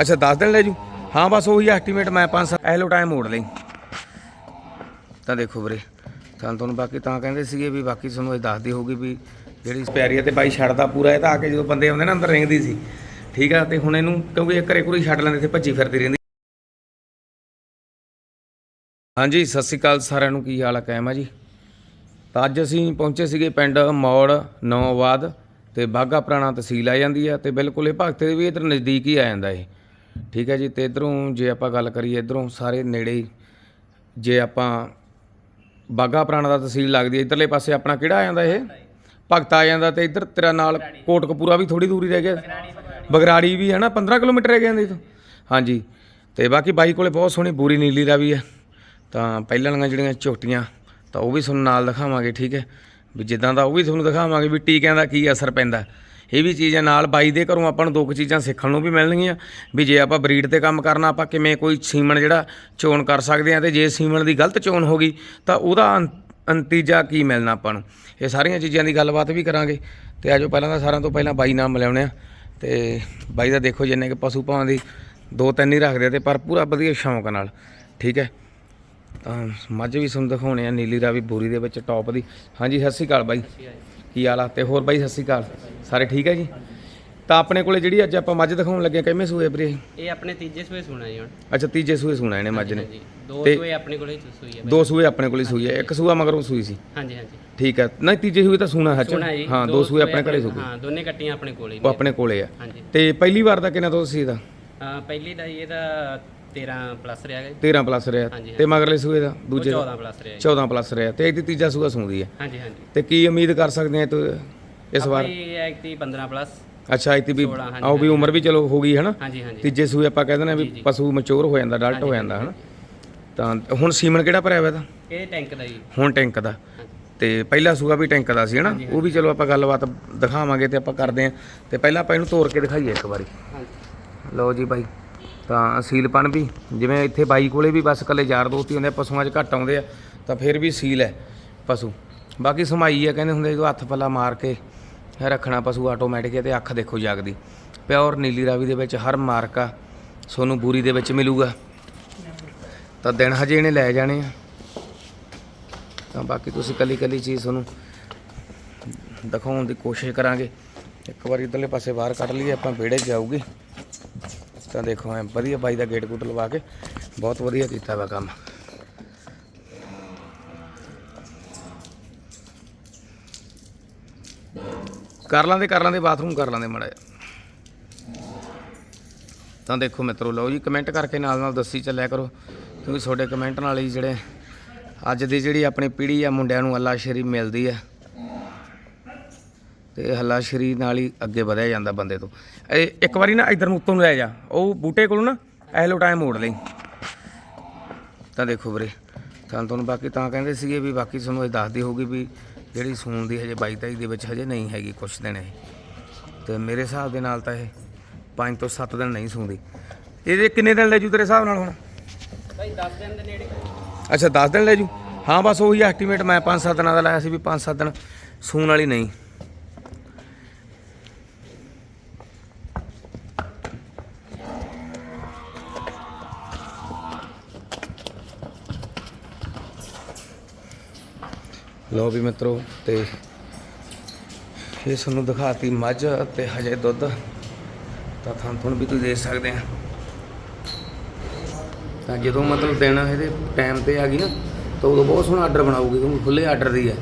ਅੱਛਾ 10 ਦਿਨ ਲੈ ਜੂ? ਹਾਂ, ਬਸ ਉਹੀ ਐਸਟੀਮੇਟ ਮੈਂ 5 ਐਲੋ ਟਾਈਮ ਮੋੜ ਲਈ। ਤਾਂ ਦੇਖੋ ਵੀਰੇ, ਤਾਂ ਤੁਹਾਨੂੰ ਬਾਕੀ ਤਾਂ ਕਹਿੰਦੇ ਸੀਗੇ ਵੀ ਬਾਕੀ ਤੁਹਾਨੂੰ ਇਹ ਦੱਸਦੀ ਹੋਊਗੀ ਵੀ ਜਿਹੜੀ ਪਿਆਰੀ ਆ ਤੇ ਬਾਈ ਛੱਡਦਾ ਪੂਰਾ, ਇਹ ਤਾਂ ਆ ਕੇ ਜਦੋਂ ਬੰਦੇ ਆਉਂਦੇ ਨਾ ਅੰਦਰ ਰਿੰਗਦੀ ਸੀ। ਠੀਕ ਆ, ਤੇ ਹੁਣ ਇਹਨੂੰ ਕਿਉਂਕਿ ਇਹ ਘਰੇ ਘੁਰੇ ਛੱਡ ਲੈਂਦੇ ਤੇ ਭੱਜੀ ਫਿਰਦੀ ਰਹਿੰਦੀ। ਹਾਂਜੀ, ਸਤਿ ਸ਼੍ਰੀ ਅਕਾਲ ਸਾਰਿਆਂ ਨੂੰ, ਕੀ ਹਾਲ ਆ, ਕਾਇਮ ਆ ਜੀ? ਤਾਂ ਅੱਜ ਅਸੀਂ ਪਹੁੰਚੇ ਸੀਗੇ ਪਿੰਡ ਮੌੜ, ਨੌਵਾਦ ਤੇ ਬਾਗਾ ਪੁਰਾਣਾ ਤਹਿਸੀਲ ਆ ਜਾਂਦੀ ਆ ਤੇ ਬਿਲਕੁਲ ਇਹ ਭਗਤ ਦੇ ਵੀ ਇਧਰ ਨਜ਼ਦੀਕ ਹੀ ਆ ਜਾਂਦਾ ਇਹ। ਠੀਕ ਹੈ ਜੀ, ਤੇ ਇਧਰੋਂ ਜੇ ਆਪਾਂ ਗੱਲ ਕਰੀਏ, ਇਧਰੋਂ ਸਾਰੇ ਨੇੜੇ ਹੀ ਜੇ ਆਪਾਂ ਬਾਗਾ ਪੁਰਾਣਾ ਦਾ ਤਹਿਸੀਲ ਲੱਗਦੀ ਹੈ, ਇਧਰਲੇ ਪਾਸੇ ਆਪਣਾ ਕਿਹੜਾ ਆ ਜਾਂਦਾ ਇਹ? ਭਗਤ ਆ ਜਾਂਦਾ ਤੇ ਇਧਰ ਤੇਰਾ ਨਾਲ ਕੋਟਕਪੂਰਾ ਵੀ ਥੋੜੀ ਦੂਰੀ ਰਹਿ ਗਿਆ। ਬਗਰਾੜੀ ਵੀ ਹੈ ਨਾ 15 ਕਿਲੋਮੀਟਰ ਰਹਿ ਗਿਆ ਇਹਦੇ ਤੋਂ। ਹਾਂਜੀ, ਤੇ ਬਾਕੀ ਬਾਈ ਕੋਲੇ ਬਹੁਤ ਸੋਹਣੀ ਬੂਰੀ ਨੀਲੀ ਦਾ ਵੀ ਹੈ। ਤਾਂ ਪਹਿਲਾਂ ਵਾਲੀਆਂ ਜਿਹੜੀਆਂ ਝੋਟੀਆਂ, ਤਾਂ ਉਹ ਵੀ ਤੁਹਾਨੂੰ ਨਾਲ ਦਿਖਾਵਾਂਗੇ, ਠੀਕ ਹੈ? ਵੀ ਜਿੱਦਾਂ ਦਾ ਉਹ ਵੀ ਤੁਹਾਨੂੰ ਦਿਖਾਵਾਂਗੇ ਵੀ ਟੀਕਿਆਂ ਦਾ ਕੀ ਅਸਰ ਪੈਂਦਾ। ਇਹ ਵੀ ਚੀਜ਼ ਹੈ, ਨਾਲ ਬਾਈ ਦੇ ਘਰੋਂ ਆਪਾਂ ਨੂੰ ਦੋ ਕੁ ਚੀਜ਼ਾਂ ਸਿੱਖਣ ਨੂੰ ਵੀ ਮਿਲਣਗੀਆਂ ਵੀ ਜੇ ਆਪਾਂ ਬਰੀਡ ਤੇ ਕੰਮ ਕਰਨਾ, ਆਪਾਂ ਕਿਵੇਂ ਕੋਈ ਸੀਮਨ ਜਿਹੜਾ ਚੋਣ ਕਰ ਸਕਦੇ ਆ ਤੇ ਜੇ ਸੀਮਨ ਦੀ ਗਲਤ ਚੋਣ ਹੋ ਗਈ ਤਾਂ ਉਹਦਾ ਅੰ- ਨਤੀਜਾ ਕੀ ਮਿਲਣਾ ਆਪਾਂ ਨੂੰ? ਇਹ ਸਾਰੀਆਂ ਚੀਜ਼ਾਂ ਦੀ ਗੱਲਬਾਤ ਵੀ ਕਰਾਂਗੇ। ਤੇ ਆਜੋ ਪਹਿਲਾਂ ਤਾਂ ਸਾਰਿਆਂ ਤੋਂ ਪਹਿਲਾਂ ਬਾਈ ਨਾਮ ਮਿਲਾਉਣੇ ਆ। ਤੇ ਬਾਈ ਦਾ ਦੇਖੋ ਜਿੰਨੇ ਕਿ ਪਸ਼ੂ ਭਾਵਾਂ ਦੀ ਦੋ ਤਿੰਨ ਹੀ ਰੱਖਦੇ ਆ ਤੇ ਪਰ ਪੂਰਾ ਵਧੀਆ ਸ਼ੌਂਕ ਨਾਲ, ਠੀਕ ਹੈ? ਤਾਂ ਮੱਝ ਵੀ ਤੁਹਾਨੂੰ ਦਿਖਾਉਣੇ ਆ, ਨੀਲੀ ਰਾਵੀ ਬੂਰੀ ਦੇ ਵਿੱਚ ਟੌਪ ਦੀ। ਹਾਂਜੀ, ਸਤਿ ਸ਼੍ਰੀ ਅਕਾਲ ਬਾਈ। ਕੀ ਹਾਲ ਆ? ਤੇ ਹੋਰ ਬਾਈ ਸਤਿ ਸ਼੍ਰੀ ਅਕਾਲ। ਸਾਰੇ ਠੀਕ ਹੈ ਜੀ? ਤਾਂ ਆਪਣੇ ਕੋਲੇ ਜਿਹੜੀ ਅੱਜ ਆਪਾਂ ਮੱਝ ਦਿਖਾਉਣ ਲੱਗੇ ਆ, ਕਿਵੇਂ ਸੂਏ ਵੀਰੇ ਇਹ? ਆਪਣੇ ਤੀਜੇ ਸੂਏ ਸੁਣਾ ਜੀ ਹੁਣ। ਅੱਛਾ ਤੀਜੇ ਸੂਏ ਸੁਣਾ ਇਹਨੇ ਮੱਝ ਨੇ। ਦੋ ਤੇ- ਸੂਏ ਆਪਣੇ ਕੋਲੇ ਸੂਈ ਹੈ ਦੋ ਸੂਏ ਆਪਣੇ ਕੋਲੇ ਸੂਈ ਹੈ ਇੱਕ ਸੂਆ ਮਗਰੋਂ ਸੂਈ ਸੀ। ਹਾਂਜੀ ਹਾਂਜੀ। ਠੀਕ ਹੈ ਨਹੀਂ ਤੀਜੇ ਸੂਏ ਤਾਂ ਸੁਣਾ ਹੈ ਸੁਣਾ ਜੀ। ਹਾਂ ਦੋ ਸੂਏ ਆਪਣੇ ਘਰੇ ਸੂਏ ਹਾਂ ਦੋਨੇ ਕੱਟੀਆਂ ਆਪਣੇ ਕੋਲੇ ਉਹ ਆਪਣੇ ਕੋਲੇ ਆ। ਹਾਂਜੀ। ਤੇ ਪਹਿਲੀ ਵਾਰ ਦਾ ਕਿੰਨਾ ਦੁੱਧ ਸੀ ਅਹ ਪਹਿਲੀ ਦਾ ਜੀ ਇਹਦਾ 13 ਪਲੱਸ ਰਿਹਾ ਜੀ। 13 ਪਲੱਸ ਰਿਹਾ। ਹਾਂਜੀ, ਤੇ ਮਗਰਲੇ ਸੂਏ ਦਾ ਉਹ ਦੂਜੇ ਦਾ। 14 ਪਲੱਸ ਰਿਹਾ ਜੀ। 14 ਪਲੱਸ ਰਿਹਾ। ਤੇ ਇਹਦੀ ਤੀਜਾ ਸੂਆ ਸੂੰਦੀ ਹੈ। ਹਾਂਜੀ ਹਾਂਜੀ। ਤੇ ਕੀ ਉਮੀਦ ਕਰ ਸਕਦੇ ਆ ਤੂੰ ਇਸ ਵਾਰ? ਆਪਣੀ ਐਕਟੀ 15 ਪਲੱਸ ਅੱਛਾ ਇਤੀ ਵੀ 16, ਹਾਂਜੀ, ਆਓ ਵੀ ਉਮਰ ਵੀ ਚਲੋ ਹੋ ਗਈ ਹੈ ਨਾ। ਹਾਂਜੀ ਹਾਂਜੀ। ਤੀਜੇ ਸੂਏ ਆਪਾਂ ਕਹਿੰਦੇ ਨੇ ਵੀ ਪਸ਼ੂ ਮੈਚੁਰ ਹੋ ਜਾਂਦਾ ਅਡਲਟ ਹੋ ਜਾਂਦਾ ਹੈ ਨਾ ਤਾਂ ਹੁਣ ਸੀਮਨ ਕਿਹੜਾ ਭਰਿਆ ਹੋਇਆ ਤਾਂ ਇਹ ਟੈਂਕ ਦਾ ਜੀ। ਹੁਣ ਟੈਂਕ ਦਾ। ਤੇ ਪਹਿਲਾ ਸੂਆ ਵੀ ਟੈਂਕ ਦਾ ਸੀ ਹਨਾ। ਉਹ ਵੀ ਚਲੋ ਆਪਾਂ ਗੱਲਬਾਤ ਦਿਖਾਵਾਂਗੇ ਤੇ ਆਪਾਂ ਕਰਦੇ ਆਂ ਤੇ ਪਹਿਲਾਂ ਆਪਾਂ ਇਹਨੂੰ ਤੋੜ ਕੇ ਦਿਖਾਈਏ ਇੱਕ ਵਾਰੀ। ਹਾਂਜੀ। ਲਓ ਜੀ ਬਾਈ। ਤਾਂ ਸੀਲਪਣ ਵੀ ਜਿਵੇਂ ਇੱਥੇ ਬਾਈ ਕੋਲੇ ਵੀ ਬਸ ਕੱਲੇ ਯਾਰ ਦੋਸਤ ਹੀ ਹੁੰਦੇ ਆ, ਪਸ਼ੂਆਂ 'ਚ ਘੱਟ ਆਉਂਦੇ ਆ ਤਾਂ ਫਿਰ ਵੀ ਸੀਲ ਹੈ ਪਸ਼ੂ। ਬਾਕੀ ਸਮਾਈ ਆ ਕਹਿੰਦੇ ਹੁੰਦੇ ਜਦੋਂ ਹੱਥ ਪੱਲਾ ਮਾਰ ਕੇ ਰੱਖਣਾ ਪਸ਼ੂ ਆਟੋਮੈਟਿਕ ਹੈ ਤੇ ਅੱਖ ਦੇਖੋ ਜਾਗਦੀ। ਪਿਓਰ ਨੀਲੀ ਰਾਵੀ ਦੇ ਵਿੱਚ ਹਰ ਮਾਰਕਾ ਆ ਸੋਨੂੰ ਬੂਰੀ ਦੇ ਵਿੱਚ ਮਿਲੂਗਾ। ਤਾਂ ਦਿਨ ਹਜੇ ਇਹਨੇ ਲੈ ਜਾਣੇ ਆ। ਤਾਂ ਬਾਕੀ ਤੁਸੀਂ ਕੱਲੀ ਕੱਲੀ ਚੀਜ਼ ਤੁਹਾਨੂੰ ਦਿਖਾਉਣ ਦੀ ਕੋਸ਼ਿਸ਼ ਕਰਾਂਗੇ। ਇੱਕ ਵਾਰੀ ਇਧਰਲੇ ਪਾਸੇ ਬਾਹਰ ਕੱਢ ਲਈਏ ਆਪਾਂ ਵਿਹੜੇ 'ਚ ਜਾਊਗੀ। ਤਾਂ ਦੇਖੋ ਐ, ਵਧੀਆ ਬਾਈ ਦਾ ਗੇਟ ਗੁੱਟ ਲਵਾ ਕੇ ਬਹੁਤ ਵਧੀਆ ਕੀਤਾ ਵਾ ਕੰਮ। ਕਰ ਲਾਂਦੇ ਕਰ ਲਾਂਦੇ, ਬਾਥਰੂਮ ਕਰ ਲਾਂਦੇ ਮੜਾ ਤਾਂ ਦੇਖੋ ਮਿੱਤਰੋ, ਲਓ ਜੀ, ਕਮੈਂਟ ਕਰਕੇ ਨਾਲ ਨਾਲ ਦੱਸੀ ਚੱਲਿਆ ਕਰੋ, ਕਿਉਂਕਿ ਤੁਹਾਡੇ ਕਮੈਂਟ ਨਾਲ ਹੀ ਜਿਹੜੇ ਅੱਜ ਦੀ ਜਿਹੜੀ ਆਪਣੀ ਪੀੜ੍ਹੀ ਆ, ਮੁੰਡਿਆਂ ਨੂੰ ਅੱਲਾ ਸ਼ਰੀ ਮਿਲਦੀ ਆ। ਤੇ ਹੱਲਾ ਸ਼ਰੀ ਨਾਲ ਹੀ ਅੱਗੇ ਵਧਿਆ ਜਾਂਦਾ ਬੰਦੇ ਤੋਂ। ਇਹ ਇੱਕ ਵਾਰੀ ਨਾ ਇਧਰ ਨੂੰ ਉੱਤੋਂ ਨੂੰ ਲੈ ਜਾ। ਉਹ ਬੂਟੇ ਕੋਲੋਂ ਨਾ ਐਲੋ ਟਾਈਮ ਮੋੜ ਲਈ। ਤਾਂ ਦੇਖੋ ਵੀਰੇ ਤਾਂ ਤੁਹਾਨੂੰ ਬਾਕੀ ਤਾਂ ਕਹਿੰਦੇ ਸੀਗੇ ਵੀ ਬਾਕੀ ਤੁਹਾਨੂੰ ਇਹ ਦੱਸਦੀ ਹੋਊਗੀ ਵੀ ਜਿਹੜੀ ਸੂਣ ਦੀ ਹਜੇ 22 23 ਦੇ ਵਿੱਚ ਹਜੇ ਨਹੀਂ ਹੈਗੀ ਕੁਛ ਦਿਨ ਇਹ। ਤੇ ਮੇਰੇ ਹਿਸਾਬ ਦੇ ਨਾਲ ਤਾਂ ਇਹ 5 ਤੋਂ 7 ਦਿਨ ਨਹੀਂ ਸੂੰਦੀ ਇਹਦੇ ਕਿੰਨੇ ਦਿਨ ਲੈ ਜੂ ਤੇਰੇ ਹਿਸਾਬ ਨਾਲ ਹੁਣ? ਭਾਈ 10 ਦਿਨ ਦੇ ਨੇੜੇ ਅੱਛਾ 10 ਦਿਨ ਲੈ ਜੂ? ਹਾਂ ਬਸ ਉਹੀ ਐਸਟੀਮੇਟ ਮੈਂ 5-7 ਦਿਨਾਂ ਦਾ ਲਾਇਆ ਸੀ ਵੀ 5-7 ਦਿਨ ਸੂਣ ਵਾਲੀ ਨਹੀਂ। ਲੋ ਵੀ ਮਿੱਤਰੋ, ਤੇ ਇਹ ਤੁਹਾਨੂੰ ਦਿਖਾਤੀ ਮੱਝ ਤੇ ਹਜੇ ਦੁੱਧ, ਤਾਂ ਤੁਹਾਨੂੰ ਤੁਹਾਨੂੰ ਵੀ ਤੁਸੀਂ ਦੇਖ ਸਕਦੇ ਆ ਤਾਂ ਜਦੋਂ ਮਤਲਬ ਦੇਣਾ ਇਹਦੇ ਟਾਈਮ ਤੇ ਆ ਗਈ ਨਾ, ਤਾਂ ਉਦੋਂ ਬਹੁਤ ਸੋਹਣਾ ਆਰਡਰ ਬਣਾਉਗੀ ਕਿਉਂਕਿ ਖੁੱਲੇ ਆਰਡਰ ਦੀ ਹੈ।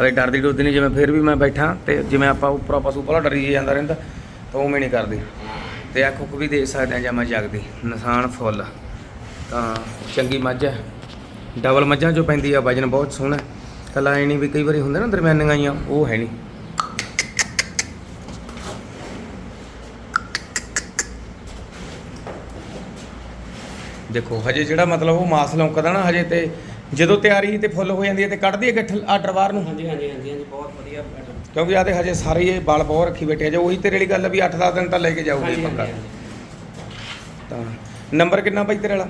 ਅਰੇ ਡਰਦੀ ਡਰਦੀ ਨਹੀਂ, ਜਿਵੇਂ ਫਿਰ ਵੀ ਮੈਂ ਬੈਠਾ ਤੇ ਜਿਵੇਂ ਆਪਾਂ ਉੱਪਰ ਪਸ਼ੂ ਪਹਿਲਾਂ ਡਰੀ ਜਾਂਦਾ ਰਹਿੰਦਾ, ਤਾਂ ਉਵੇਂ ਨਹੀਂ ਕਰਦੀ। ਤੇ ਆ ਕੁੱਕ ਵੀ ਦੇ ਸਕਦੇ ਆ ਜਾਂ ਮੈਂ ਜਗਦੀ। ਨਿਸ਼ਾਨ ਫੁੱਲ, ਤਾਂ ਚੰਗੀ ਮੱਝ ਹੈ। ਡਬਲ ਮੱਝਾਂ ਚੋਂ ਪੈਂਦੀ ਆ ਵਜਨ ਬਹੁਤ ਸੋਹਣਾ। ਕੱਲਾ ਐ ਨਹੀਂ ਵੀ ਕਈ ਵਾਰੀ ਹੁੰਦੇ ਨਾ ਦਰਮਿਆਨੀਆਂ ਆਈਆਂ ਉਹ ਹੈ ਨਹੀਂ। ਦੇਖੋ ਹਜੇ ਜਿਹੜਾ ਮਤਲਬ ਉਹ ਮਾਸ ਲੌਂਕਦਾ ਨਾ ਹਜੇ ਤੇ ਜਦੋਂ ਤਿਆਰੀ ਤੇ ਫੁੱਲ ਹੋ ਜਾਂਦੀ ਹੈ ਤੇ ਕੱਢਦੀ ਹੈ ਗੱਠ ਬਾਹਰ ਨੂੰ? ਹਾਂਜੀ ਹਾਂਜੀ ਹਾਂਜੀ ਹਾਂਜੀ ਬਹੁਤ ਵਧੀਆ। ਕਿਉਂਕਿ ਆਦੇ ਹਜੇ ਸਾਰੇ ਇਹ ਬਲ ਬਹੁਤ ਰੱਖੀ ਬੈਠੇ ਜੇ ਉਹੀ ਤੇਰੇ ਵਾਲੀ ਗੱਲ ਵੀ 8-10 ਦਿਨ ਤਾਂ ਲੈ ਕੇ ਜਾਊਗੀ ਪੱਕਾ। ਤਾਂ ਨੰਬਰ ਕਿੰਨਾ ਭਾਈ ਤੇਰੇ ਵਾਲਾ?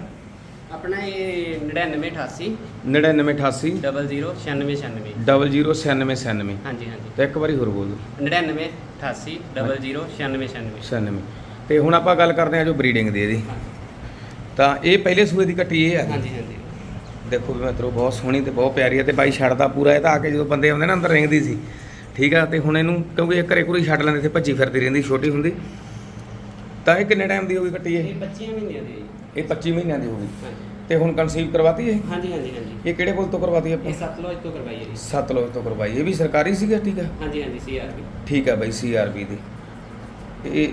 ਆਪਣਾ ਇਹ 9988 9988 00 9696 009696 ਹਾਂਜੀ ਹਾਂਜੀ। ਤੇ ਇੱਕ ਵਾਰੀ ਹੋਰ ਬੋਲ ਦਿਓ। 9988 00 9696 96 ਤੇ ਹੁਣ ਆਪਾਂ ਗੱਲ ਕਰਦੇ ਹਾਂ ਜੋ ਬਰੀਡਿੰਗ ਦੀ ਇਹਦੀ। ਤਾਂ ਇਹ ਪਹਿਲੇ ਸੂਏ ਦੀ ਕੱਟੀ ਇਹ ਆ। ਹਾਂਜੀ ਹਾਂਜੀ। ਦੇਖੋ ਵੀ ਮਿੱਤਰੋ ਬਹੁਤ ਸੋਹਣੀ ਤੇ ਬਹੁਤ ਪਿਆਰੀ ਹੈ ਤੇ ਬਾਈ ਛੱਡਦਾ ਪੂਰਾ ਇਹ ਤਾਂ ਆ ਕੇ ਜਦੋਂ ਬੰਦੇ ਆਉਂਦੇ ਨਾ ਅੰਦਰ ਰਿੰਗਦੀ ਸੀ। ਠੀਕ ਆ ਤੇ ਹੁਣ ਇਹਨੂੰ ਕਿਉਂਕਿ ਇਹ ਘਰੇ ਘੁਰੇ ਛੱਡ ਲੈਂਦੇ ਤੇ ਭੱਜੀ ਫਿਰਦੀ ਰਹਿੰਦੀ ਛੋਟੀ ਹੁੰਦੀ। ਤਾਂ ਇਹ ਕਿੰਨੇ ਟਾਈਮ ਦੀ ਹੋ ਗਈ ਕੱਟੀ ਇਹ? ਇਹ 25 ਮਹੀਨਿਆਂ ਦੀ। ਇਹ 25 ਮਹੀਨਿਆਂ ਦੀ ਹੋ ਗਈ। ਹਾਂਜੀ। ਤੇ ਹੁਣ ਕਨਸੀਵ ਕਰਵਾਤੀ ਇਹ? ਹਾਂਜੀ ਹਾਂਜੀ ਹਾਂਜੀ। ਇਹ ਕਿਹੜੇ ਕੋਲ ਤੋਂ ਕਰਵਾਤੀ ਆਪਾਂ? ਇਹ ਸਤਲੁਜ ਤੋਂ ਕਰਵਾਈ ਹੈ ਜੀ। ਸਤਲੁਜ ਤੋਂ ਕਰਵਾਈ। ਇਹ ਵੀ ਸਰਕਾਰੀ ਸੀਗਾ ਠੀਕ ਆ? ਹਾਂਜੀ ਹਾਂਜੀ ਸੀਆਰਪੀ ਠੀਕ ਆ ਬਾਈ ਸੀਆਰਬੀ ਦੀ। ਇਹ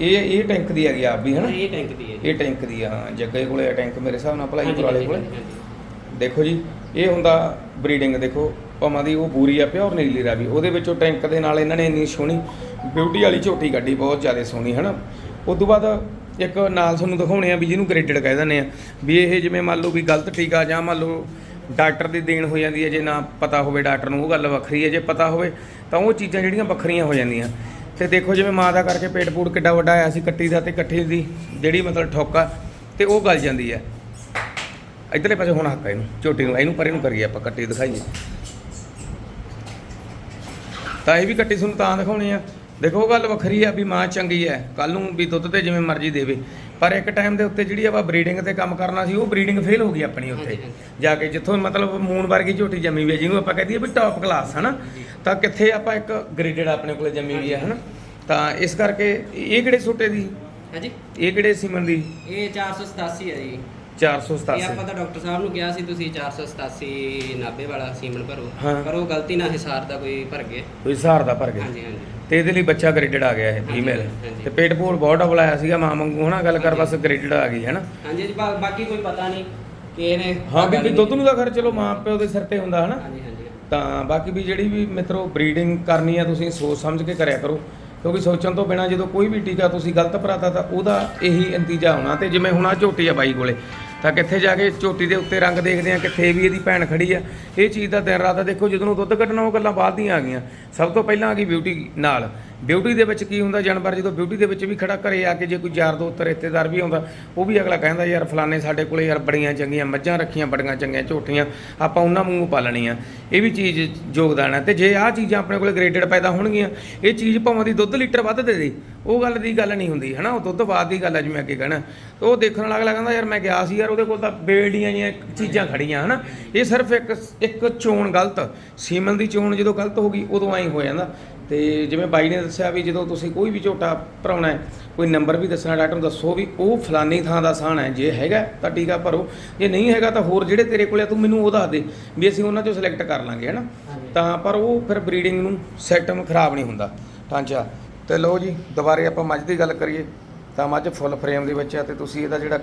ਇਹ ਇਹ ਟੈਂਕ ਦੀ ਹੈਗੀ ਆਪ ਵੀ ਹਨਾ? ਇਹ ਟੈਂਕ ਦੀ ਹੈ ਜੀ। ਇਹ ਟੈਂਕ ਦੀ ਆ ਹਾਂ ਜੱਗੇ ਕੋਲੇ ਆ ਟੈਂਕ ਮੇਰੇ ਹਿਸਾਬ ਨਾਲ ਭਲਾਈ ਹਾਂਜੀ, ਕੋਲੇ। ਹਾਂਜੀ। ਦੇਖੋ ਜੀ ਇਹ ਹੁੰਦਾ ਬਰੀਡਿੰਗ ਦੇਖੋ ਭਾਵਾਂ ਦੀ ਉਹ ਬੂਰੀ ਆ ਪਿਓਰ ਨੀਲੀ ਰਾਵੀ। ਉਹਦੇ ਵਿੱਚੋਂ ਟੈਂਕ ਦੇ ਨਾਲ ਇਹਨਾਂ ਨੇ ਇੰਨੀ ਸੋਹਣੀ ਬਿਊਟੀ ਵਾਲੀ ਝੋਟੀ ਕੱਢੀ ਬਹੁਤ ਜ਼ਿਆਦਾ ਸੋਹਣੀ ਹਨਾ? ਉਸ ਤੋਂ ਬਾਅਦ ਇੱਕ ਨਾਲ ਤੁਹਾਨੂੰ ਦਿਖਾਉਣੇ ਆ ਵੀ ਜਿਹਨੂੰ ਗ੍ਰੇਡਡ ਕਹਿ ਦਿੰਦੇ ਆ, ਵੀ ਇਹ ਜਿਵੇਂ ਮੰਨ ਲਓ ਵੀ ਗਲਤ ਟੀਕਾ ਜਾਂ ਮੰਨ ਲਓ ਡਾਕਟਰ ਦੀ ਦੇਣ ਹੋ ਜਾਂਦੀ ਹੈ, ਜੇ ਨਾ ਪਤਾ ਹੋਵੇ ਡਾਕਟਰ ਨੂੰ, ਉਹ ਗੱਲ ਵੱਖਰੀ ਹੈ, ਜੇ ਪਤਾ ਹੋਵੇ ਤਾਂ ਉਹ ਚੀਜ਼ਾਂ ਜਿਹੜੀਆਂ ਵੱਖਰੀਆਂ ਹੋ ਜਾਂਦੀਆਂ। ਤੇ ਦੇਖੋ ਜਿਵੇਂ ਮਾਂ ਦਾ ਕਰਕੇ ਪੇਟ ਪੂੜ ਕਿੱਡਾ ਵੱਡਾ ਆਇਆ ਸੀ, ਕੱਟੀ ਦਾ ਤੇ ਕੱਟੀ ਦੀ ਜਿਹੜੀ ਮਤਲਬ ਠੋਕਾ, ਤੇ ਉਹ ਗਲ ਜਾਂਦੀ ਹੈ। ਇਧਰਲੇ ਪਾਸੇ ਹੁਣ ਹੱਕ ਇਹਨੂੰ, ਝੋਟੀ ਨੂੰ, ਇਹਨੂੰ ਪਰੇ ਨੂੰ ਕਰੀਏ ਆਪਾਂ, ਕੱਟੀ ਦਿਖਾਈਏ। ਤਾਂ ਇਹ ਵੀ ਕੱਟੀ ਤੁਹਾਨੂੰ ਤਾਂ ਦਿਖਾਉਣੀ ਆ। ਦੇਖੋ ਗੱਲ ਵੱਖਰੀ ਆ ਵੀ ਮਾਂ ਚੰਗੀ ਹੈ ਕੱਲ ਨੂੰ ਵੀ ਦੁੱਧ ਤੇ ਜਿਵੇਂ ਮਰਜ਼ੀ ਦੇਵੇ। ਪਰ ਇੱਕ ਟਾਈਮ ਦੇ ਉੱਤੇ ਜਿਹੜੀ ਆਪਾਂ ਬਰੀਡਿੰਗ ਤੇ ਕੰਮ ਕਰਨਾ ਸੀ ਉਹ ਬਰੀਡਿੰਗ ਫੇਲ ਹੋ ਗਈ ਆਪਣੀ ਉੱਥੇ। ਜਾ ਕੇ ਜਿੱਥੋਂ ਮਤਲਬ ਮੂਨ ਵਰਗੀ ਝੋਟੀ ਜੰਮੀ ਵੀ ਹੈ ਜਿਹਨੂੰ ਆਪਾਂ ਕਹਦੇ ਵੀ ਟੌਪ ਕਲਾਸ ਹਨਾ? ਤਾਂ ਕਿੱਥੇ ਆਪਾਂ ਇੱਕ ਗ੍ਰੇਡਡ ਆਪਣੇ ਕੋਲੇ ਜੰਮੀ ਵੀ ਹੈ ਹਨਾ? ਤਾਂ ਇਸ ਕਰਕੇ ਇਹ ਕਿਹੜੇ ਸੂਟੇ ਦੀ? ਹਾਂਜੀ। ਇਹ ਕਿਹੜੇ ਸੀਮਨ ਦੀ? ਇਹ 487 ਹੈ ਜੀ। 487 ਇਹ ਆਪਾਂ ਤਾਂ ਡਾਕਟਰ ਸਾਹਿਬ ਨੂੰ ਕਿਹਾ ਸੀ ਤੁਸੀਂ 487 ਨਾਭੇ ਵਾਲਾ ਸੀਮਨ ਭਰੋ। ਹਾਂ। ਪਰ ਉਹ ਗਲਤੀ ਨਾਲ ਹਿਸਾਰ ਦਾ ਕੋਈ ਭਰ ਗਏ ਕੋਈ ਸਹਾਰ ਦਾ ਭਰ ਗਿਆ। ਹਾਂਜੀ ਹਾਂਜੀ। ਤੇ ਇਹਦੇ ਲਈ ਬੱਚਾ ਗ੍ਰੇਡਡ ਆ ਗਿਆ ਇਹ ਹਾਂਜੀ, ਫੀਮੇਲ ਹਾਂਜੀ। ਤੇ ਪੇਟ ਪੂਰ ਬਹੁਤ ਡਬਲ ਆਇਆ ਸੀਗਾ ਮਾਂ ਵਾਂਗੂ ਹਨਾ ਗੱਲ ਕਰ ਬਸ ਗ੍ਰੇਡਡ ਆ ਗਈ ਹਨਾ। ਹਾਂਜੀ ਜੀ ਬਾ- ਬਾਕੀ ਕੋਈ ਪਤਾ ਨਹੀਂ ਕਿ ਇਹਨੇ ਹਾਂ ਵੀ ਵੀ ਦੁੱਧ ਨੂੰ ਤਾਂ ਖਰ ਚਲੋ ਮਾਂ ਪਿਓ ਦੇ ਸਿਰ ਤੇ ਹੁੰਦਾ ਹਨਾ। ਹਾਂਜੀ ਹਾਂਜੀ। ਤਾਂ ਬਾਕੀ ਵੀ ਜਿਹੜੀ ਵੀ ਮਿੱਤਰੋ ਬਰੀਡਿੰਗ ਕਰਨੀ ਆ ਤੁਸੀਂ ਸੋਚ ਸਮਝ ਕੇ ਕਰਿਆ ਕਰੋ। ਕਿਉਂਕਿ ਸੋਚਣ ਤੋਂ ਬਿਨਾ ਜਦੋਂ ਕੋਈ ਵੀ ਟੀਕਾ ਤੁਸੀਂ ਗਲਤ ਭਰਾਤਾ ਤਾਂ ਉਹਦਾ ਇਹੀ ਨਤੀਜਾ ਹੋਣਾ। ਤੇ ਜਿਵੇਂ ਹੁਣ ਆ ਝੋਟੀ ਆ ਬਾਈ ਕੋਲੇ ਤਾਂ ਕਿੱਥੇ ਜਾ ਕੇ ਝੋਟੀ ਦੇ ਉੱਤੇ ਰੰਗ ਦੇਖਦੇ ਆ, ਕਿੱਥੇ ਵੀ ਇਹਦੀ ਭੈਣ ਖੜੀ ਆ। ਇਹ ਚੀਜ਼ ਦਾ ਦਿਨ ਰਾਤ ਆ ਦੇਖੋ, ਜਦੋਂ ਨੂੰ ਦੁੱਧ ਕੱਢਣਾ, ਉਹ ਗੱਲਾਂ ਬਾਅਦ ਦੀਆਂ ਆ ਗਈਆਂ। ਸਭ ਤੋਂ ਪਹਿਲਾਂ ਆ ਗਈ ਬਿਊਟੀ ਨਾਲ। ਬਿਊਟੀ ਦੇ ਵਿੱਚ ਕੀ ਹੁੰਦਾ, ਜਾਨਵਰ ਜਦੋਂ ਬਿਊਟੀ ਦੇ ਵਿੱਚ ਵੀ ਖੜਾ ਘਰੇ ਆ ਕੇ ਜੇ ਕੋਈ ਯਾਰ ਦੋਸਤ, ਰਿਸ਼ਤੇਦਾਰ ਵੀ ਆਉਂਦਾ, ਉਹ ਵੀ ਅਗਲਾ ਕਹਿੰਦਾ, ਯਾਰ ਫਲਾਣੇ ਸਾਡੇ ਕੋਲੇ ਯਾਰ ਬੜੀਆਂ ਚੰਗੀਆਂ ਮੱਝਾਂ ਰੱਖੀਆਂ, ਬੜੀਆਂ ਚੰਗੀਆਂ ਝੋਟੀਆਂ, ਆਪਾਂ ਉਹਨਾਂ ਵਾਂਗੂ ਪਾਲਣੀਆਂ। ਇਹ ਵੀ ਚੀਜ਼ ਯੋਗਦਾਨ ਹੈ। ਤੇ ਜੇ ਆਹ ਚੀਜ਼ਾਂ ਆਪਣੇ ਕੋਲੇ ਗ੍ਰੇਡਡ ਪੈਦਾ ਹੋਣਗੀਆਂ, ਇਹ ਚੀਜ਼ ਭਾਵੇਂ ਦੀ ਦੁੱਧ ਲੀਟਰ ਵੱਧ ਦੇ ਦੇ, ਉਹ ਗੱਲ ਦੀ ਗੱਲ ਨਹੀਂ ਹੁੰਦੀ, ਹਨਾ? ਉਹ ਦੁੱਧ ਬਾਅਦ ਦੀ ਗੱਲ ਹੈ ਜਿਵੇਂ ਅੱਗੇ ਕਹਿਣਾ। ਉਹ ਦੇਖਣ ਵਾਲਾ ਅਗਲਾ ਕਹਿੰਦਾ, ਯਾਰ ਮੈਂ ਗਿਆ ਸੀ ਯਾਰ, ਉਹਦੇ ਕੋਲ ਤਾਂ ਬੇਲਡੀਆਂ ਜੀਆਂ ਚੀਜ਼ਾਂ ਖੜੀਆਂ, ਹਨਾ? ਇਹ ਸਿਰਫ ਇੱਕ ਇੱਕ ਚੋਣ ਗਲਤ। ਸੀਮਨ ਦੀ ਚੋਣ ਜਦੋਂ ਗਲਤ ਹੋ ਗਈ, ਉਦੋਂ ਐਂ ਹੋ ਜਾਂਦਾ। ਤੇ ਜਿਵੇਂ ਬਾਈ ਨੇ ਦੱਸਿਆ ਵੀ ਜਦੋਂ ਤੁਸੀਂ ਕੋਈ ਵੀ ਝੋਟਾ ਭਰਾਉਣਾ ਹੈ ਕੋਈ ਨੰਬਰ ਵੀ ਦੱਸਣਾ ਡਾਕਟਰ ਨੂੰ ਦੱਸੋ ਵੀ ਉਹ ਫਲਾਨੀ ਥਾਂ ਦਾ ਸਾਨ ਹੈ ਜੇ ਹੈਗਾ ਤਾਂ ਟੀਕਾ ਭਰੋ। ਜੇ ਨਹੀਂ ਹੈਗਾ ਤਾਂ ਹੋਰ ਜਿਹੜੇ ਤੇਰੇ ਕੋਲੇ ਆ, ਤੂੰ ਮੈਨੂੰ ਉਹ ਦੱਸ ਦੇ ਵੀ ਅਸੀਂ ਉਹਨਾਂ ਚੋਂ ਸਿਲੈਕਟ ਕਰ ਲਾਂਗੇ ਹਨਾ। ਤਾਂ ਪਰ ਉਹ ਫਿਰ ਬਰੀਡਿੰਗ ਨੂੰ ਸੈਟਮ ਖਰਾਬ ਨਹੀਂ ਹੁੰਦਾ। ਢਾਂਚਾ ਤੇ ਲਓ ਜੀ ਦੁਬਾਰੇ ਆਪਾਂ ਮੱਝ ਦੀ ਗੱਲ ਕਰੀਏ ਤਾਂ ਮੱਝ ਫੁੱਲ ਫਰੇਮ ਦੇ ਵਿੱਚ ਆ ਤੇ ਤੁਸੀਂ ਇਹਦਾ ਜਿਹੜਾ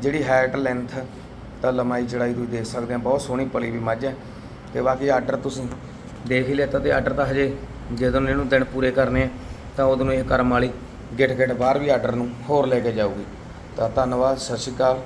ਜਿਹੜੀ ਹਾਈਟ ਲੈਂਥ ਤਾਂ ਲੰਮਾਈ ਚੜਾਈ ਤੁਸੀਂ ਦੇਖ ਸਕਦੇ ਆ ਬਹੁਤ ਸੋਹਣੀ ਪਲੀ ਵੀ ਮੱਝ ਹੈ। ਤੇ ਬਾਕੀ ਆਰਡਰ ਤੁਸੀਂ ਦੇਖ ਹੀ ਲਿਆ ਤੇ ਆਰਡਰ ਤਾਂ ਹਜੇ ਜਦੋਂ ਇਹਨੂੰ ਦਿਨ ਪੂਰੇ ਕਰਨੇ ਆ, ਤਾਂ ਉਦੋਂ ਨੂੰ ਇਹ ਕਰਮ ਵਾਲੀ ਗਿੱਟ ਗਿੱਟ ਬਾਹਰ ਵੀ ਆਰਡਰ ਨੂੰ ਹੋਰ ਲੈ ਕੇ ਜਾਊਗੀ। ਤਾਂ ਧੰਨਵਾਦ, ਸਤਿ ਸ਼੍ਰੀ ਅਕਾਲ।